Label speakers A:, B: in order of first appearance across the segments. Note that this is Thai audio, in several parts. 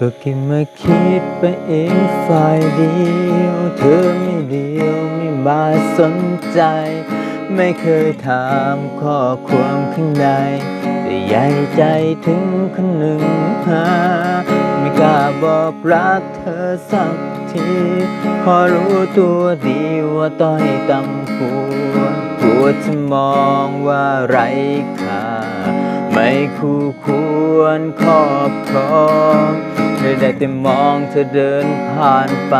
A: ก็แค่มาคิดไปเองฝ่ายเดียว เธอไม่เดียวไม่มาสนใจ ไม่เคยถามข้อความข้างใน แต่ใหญ่ใจถึงคนหนึ่งหาไม่กล้าบอกรักเธอสักทีพอรู้ตัวดีว่าต้อยต่ำหัวกลัวจะมองว่าไรค่าไม่คู่ควรครอบครอง อได้แต่มองเธอเดินผ่านไป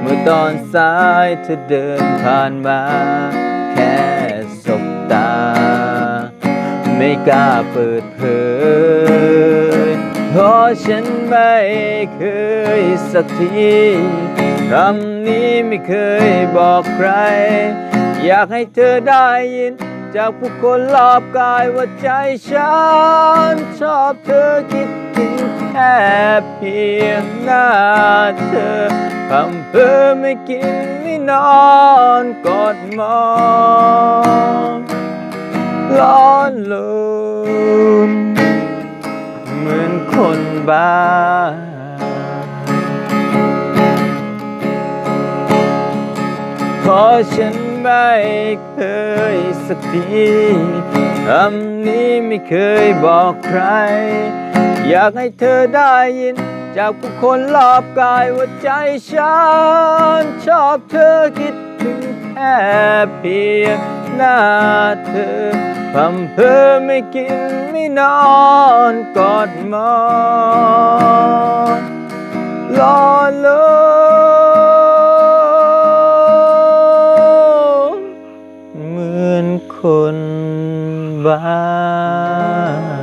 A: เมื่อตอนสายเธอเดินผ่านมา แค่สบตา ไม่กล้าเปิดเผยเพราะฉันไม่เคยสักทีคำนี้ไม่เคยบอกใคร อยากให้เธอได้ยิน จากผู้คนรอบกายว่าใจฉันชอบเธอคิดถึงแค่เพียงหน้าเธอทำเพื่อไม่กินไม่นอนกอดมองร้อนลมเหมือนคนบ้าเพราะฉัน ไม่เคยสักทีคำนี้ไม่เคยบอกใคร อยากให้เธอได้ยิน จากผู้คนรอบกายว่าใจฉันชอบเธอคิดถึงแค่เพียงหน้าเธอทำเพื่อไม่กินไม่นอนกอดมอน อนคนบ้า